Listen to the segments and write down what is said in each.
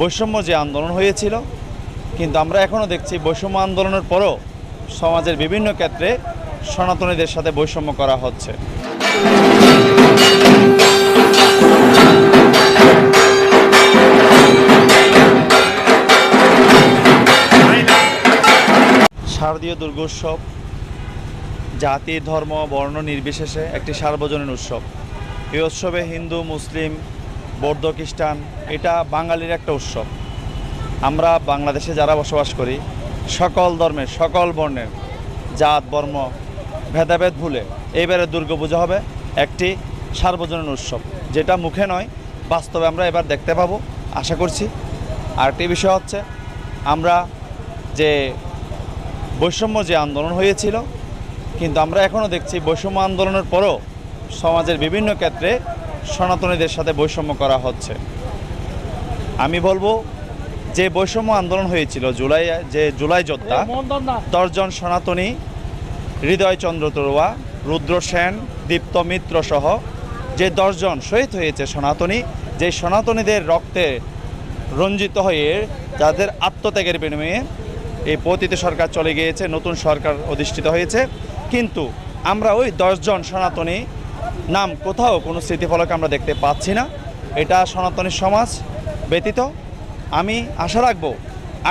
বৈষম্য যে আন্দোলন হয়েছিল, কিন্তু আমরা এখনও দেখছি বৈষম্য আন্দোলনের পরও সমাজের বিভিন্ন ক্ষেত্রে সনাতনীদের সাথে বৈষম্য করা হচ্ছে। শারদীয় দুর্গোৎসব, জাতি, ধর্ম, বর্ণ নির্বিশেষে একটি সার্বজনীন উৎসব। এই উৎসবে হিন্দু, মুসলিম বৌদ্ধ খ্রিস্টান, এটা বাঙালির একটা উৎসব। আমরা বাংলাদেশে যারা বসবাস করি, সকল ধর্মের সকল বর্ণের জাত, বর্ম, ভেদাভেদ ভুলে এইবারে দুর্গাপূজা হবে একটি সার্বজনীন উৎসব। যেটা মুখে নয়, বাস্তবে আমরা এবার দেখতে পাবো, আশা করছি। আরেকটি বিষয় হচ্ছে, আমরা যে বৈষম্য যে আন্দোলন হয়েছিল, কিন্তু আমরা এখনও দেখছি বৈষম্য আন্দোলনের পরও সমাজের বিভিন্ন ক্ষেত্রে সনাতনীদের সাথে বৈষম্য করা হচ্ছে। আমি বলব যে বৈষম্য আন্দোলন হয়েছিল জুলাই যে জুলাই যোদ্ধা দশজন সনাতনী হৃদয়চন্দ্র তরুয়া রুদ্র সেন দীপ্ত মিত্র সহ যে দশজন শহীদ হয়েছে সনাতনী যে সনাতনীদের রক্তে রঞ্জিত হয়ে যাদের আত্মত্যাগের বিনিময়ে এই পতিত সরকার চলে গিয়েছে নতুন সরকার অধিষ্ঠিত হয়েছে। কিন্তু আমরা ওই দশজন সনাতনী নাম কোথাও কোনো স্মৃতিফলক আমরা দেখতে পাচ্ছি না। এটা সনাতনী সমাজ ব্যতীত। আমি আশা রাখব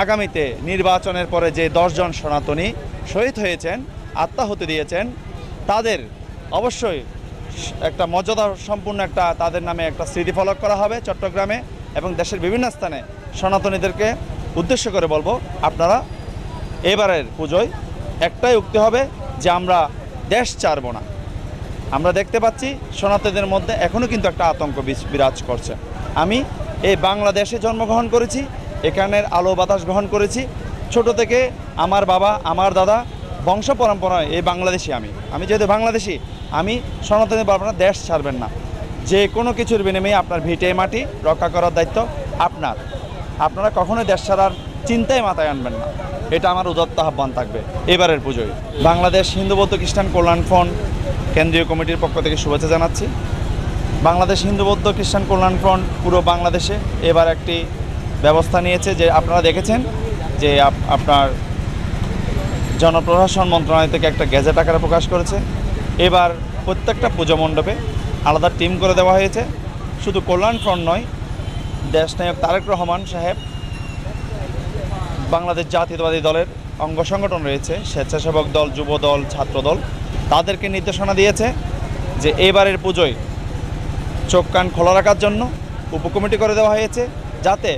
আগামীতে নির্বাচনের পরে যে দশজন সনাতনী শহীদ হয়েছেন আত্মাহুতি দিয়েছেন, তাদের অবশ্যই একটা মর্যাদা সম্পূর্ণ একটা তাদের নামে একটা স্মৃতিফলক করা হবে চট্টগ্রামে এবং দেশের বিভিন্ন স্থানে সনাতনীদেরকে উদ্দেশ্য করে বলব, আপনারা এবারের পুজোয় একটাই উক্তি হবে যে আমরা দেশ ছাড়ব না। আমরা দেখতে পাচ্ছি সনাতনদের মধ্যে এখনও কিন্তু একটা আতঙ্ক বিরাজ করছে। আমি এই বাংলাদেশে জন্মগ্রহণ করেছি, এখানের আলো বাতাস গ্রহণ করেছি। ছোট থেকে আমার বাবা, আমার দাদা বংশ পরম্পরায় এই বাংলাদেশি আমি। আমি যেহেতু বাংলাদেশি, আমি সনাতনী আপনারা দেশ ছাড়বেন না। যে কোনো কিছুর বিনিময়ে আপনার ভিটে মাটি রক্ষা করার দায়িত্ব আপনার। আপনারা কখনোই দেশ ছাড়ার চিন্তায় মাথায় আনবেন না। এটা আমার উদত্ত আহ্বান থাকবে। এবারের পুজোয়। বাংলাদেশ হিন্দু, বৌদ্ধ, খ্রিস্টান কল্যাণ ফ্রন্ট কেন্দ্রীয় কমিটির পক্ষ থেকে শুভেচ্ছা জানাচ্ছি। বাংলাদেশ হিন্দু বৌদ্ধ খ্রিস্টান কল্যাণ ফ্রন্ট পুরো বাংলাদেশে এবার একটি ব্যবস্থা নিয়েছে যে আপনারা দেখেছেন যে আপ- আপনার জনপ্রশাসন মন্ত্রণালয় থেকে একটা গ্যাজেট আকারে প্রকাশ করেছে। এবার প্রত্যেকটা পুজো মণ্ডপে আলাদা টিম করে দেওয়া হয়েছে। শুধু কল্যাণ ফ্রন্ট নয় দেশনায়ক তারেক রহমান সাহেব, বাংলাদেশ জাতীয়তাবাদী দলের অঙ্গ সংগঠন রয়েছে, স্বেচ্ছাসেবক দল, যুব দল, ছাত্র দল। তাদেরকে নির্দেশনা দিয়েছে যে এবারের পুজোয় চোখ কান খোলা রাখার জন্য উপকমিটি করে দেওয়া হয়েছে যাতে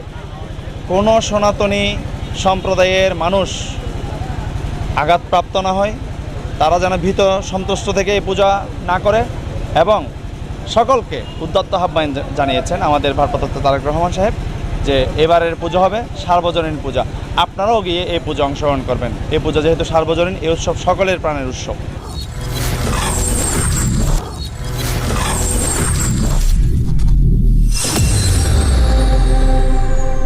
কোনো সনাতনী সম্প্রদায়ের মানুষ আঘাতপ্রাপ্ত না হয়, তারা যেন ভীত সন্তুষ্ট থেকে এই পূজা না করে এবং সকলকে উদ্যত্ত আহ্বান জানিয়েছেন আমাদের ভারপ্রাপ্ত তারেক রহমান সাহেব যে এবারের পুজো হবে সার্বজনীন পূজা। আপনারাও গিয়ে এই পুজো অংশগ্রহণ করবেন। এই পূজা যেহেতু সার্বজনীন, এই উৎসব সকলের প্রাণের উৎসব।